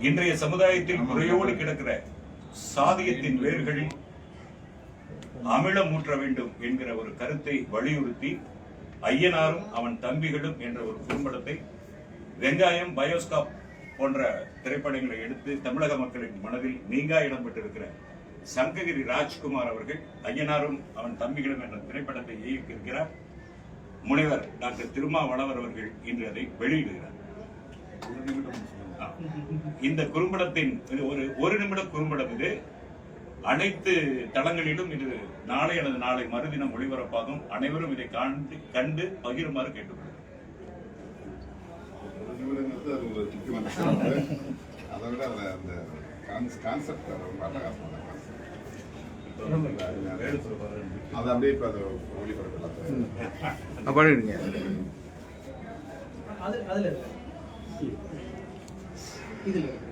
இன்றைய சமுதாயத்தில் முறையோடு கிடக்கிற சாதியத்தின் வேர்களில் அமிலம் ஊற்ற வேண்டும் என்கிற ஒரு கருத்தை வலியுறுத்தி ஐயனாரும் அவன் தம்பிகளும் என்ற ஒரு குறும்படத்தை வெங்காயம் பயோஸ்காப் போன்ற திரைப்படங்களை எடுத்து தமிழக மக்களின் மனதில் நீங்கா இடம்பெற்றிருக்கிற சங்ககிரி ராஜ்குமார் அவர்கள் ஐயனாரும் அவன் தம்பிகளும் என்ற திரைப்படத்தை இயக்கியிருக்கிறார். முனைவர் டாக்டர் திருமாவளவர் அவர்கள் இன்று அதை வெளியிடுகிறார். இந்த குறும்படத்தின் ஒரு ஒரு நிமிட குறும்படம் இது. அனைத்து தளங்களிலும் இது நாளை அல்லது நாளை மறுதினம் ஒளிபரப்பாகும். அனைவரும் இதை கண்டு கண்டு பகிருமாறு கேட்டுக்கொள்கிறேன். அதை விட அந்த கான்செப்ட் ரொம்ப அட்டகாசமான அது அப்படியே இப்போ அது ஒளிபரப்பு பண்ணிடுங்க அது அதுல இருக்கு. இதுல இருக்கு.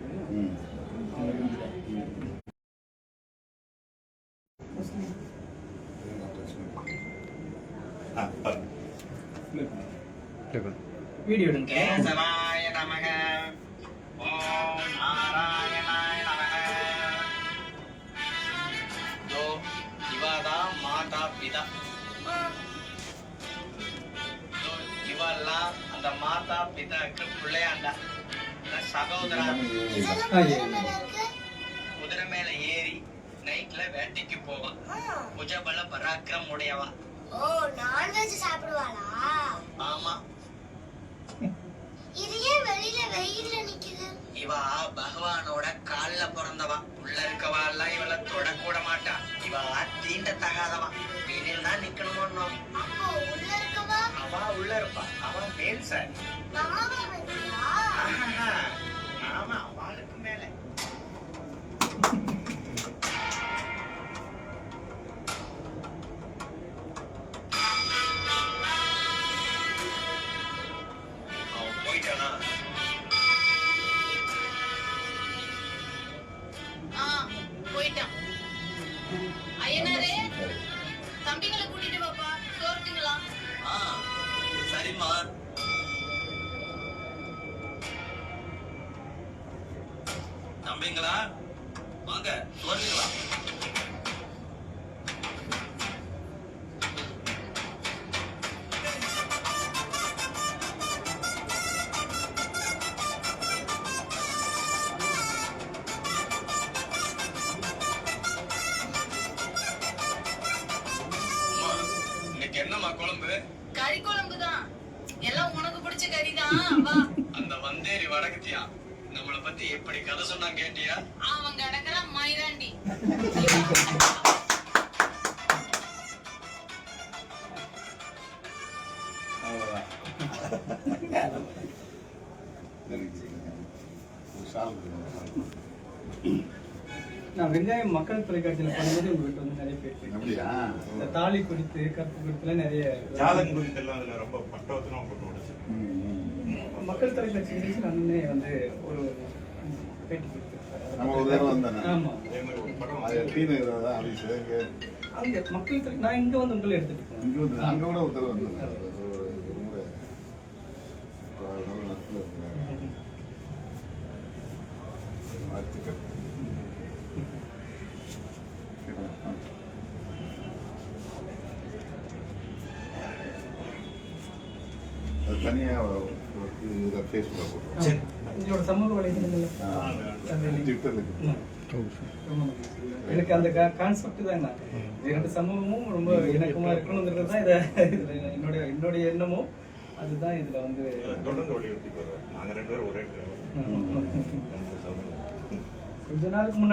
ஆ, பாருங்க. வீடியோ எடுங்க இவெல்லாம் அந்த மாதா பிதாக்கு பிள்ளையாண்டா. சகோதரா. குதிரை மேல ஏறி நைட்ல வேட்டைக்கு போவான் புஜபல பராக்கிரம் உடையவன் ஓ நான்வெஜ் சாப்பிடுவாளா பிறந்தவா உள்ள இருக்கவா எல்லாம் இவள தொடக்கூட மாட்டா. இவ தீண்ட தகாதவா. வெளியில தான் நிக்கணுமோ அவ உள்ள இருப்பா. அவ மேல் சார். Neymar. நம்பிங்களா வாங்க தோல்விக்கலாம் இன்னைக்கு என்னம்மா குழம்பு? கறி குழம்பு எல்லாம் உனக்கு பிடிச்ச கறி தான் வா. அந்த வந்தேரி வடக்கத்தியா? நம்மள பத்தி எப்படி கதை சொன்னா கேட்டியா? அவன் கிடக்குற மயிராண்டி நான் வெங்காயம் மக்கள் தொலைக்காட்சியில் பண்ணும்போது உங்ககிட்ட வந்து நிறைய பேர் அப்படியா? இந்த தாலி குறித்து கற்பு குறித்துலாம் நிறைய ஜாதகம் குறித்தெல்லாம் அதுல ரொம்ப பட்டவத்தனமா போட்டு உடைச்சு மக்கள் தொலைக்காட்சி நிகழ்ச்சி அண்ணனே வந்து ஒரு பேட்டி கொடுத்துருக்காரு நம்ம ஒரு தடவை வந்தானே ஆமா. அதே மாதிரி ஒரு படம் அது தான் ஆஃபீஸ் இங்கே. அங்க மக்கள் தொலை நான் இங்க வந்து உங்களை எடுத்துட்டு போனேன் இங்கே வந்து அங்கே கூட ஒரு வாழ்த்துக்கள். தனியாக இதை ஃபேஸ்புக்கில் போட்டுருவோம் சமூக வலைதளங்கள்ல ட்விட்டரில். எனக்கு அந்த கான்செப்ட் தான் நான் இரண்டு சமூகமும் ரொம்ப இணக்கமா இருக்கணுங்கிறது தான் இதை இதுல என்னுடைய என்னுடைய எண்ணமும். அதுதான் இதுல வந்து தொடர்ந்து வலியுறுத்தி நாங்க ரெண்டு பேரும் ஒரே. ரெண்டு. கொஞ்ச நாளுக்கு முன்னாடி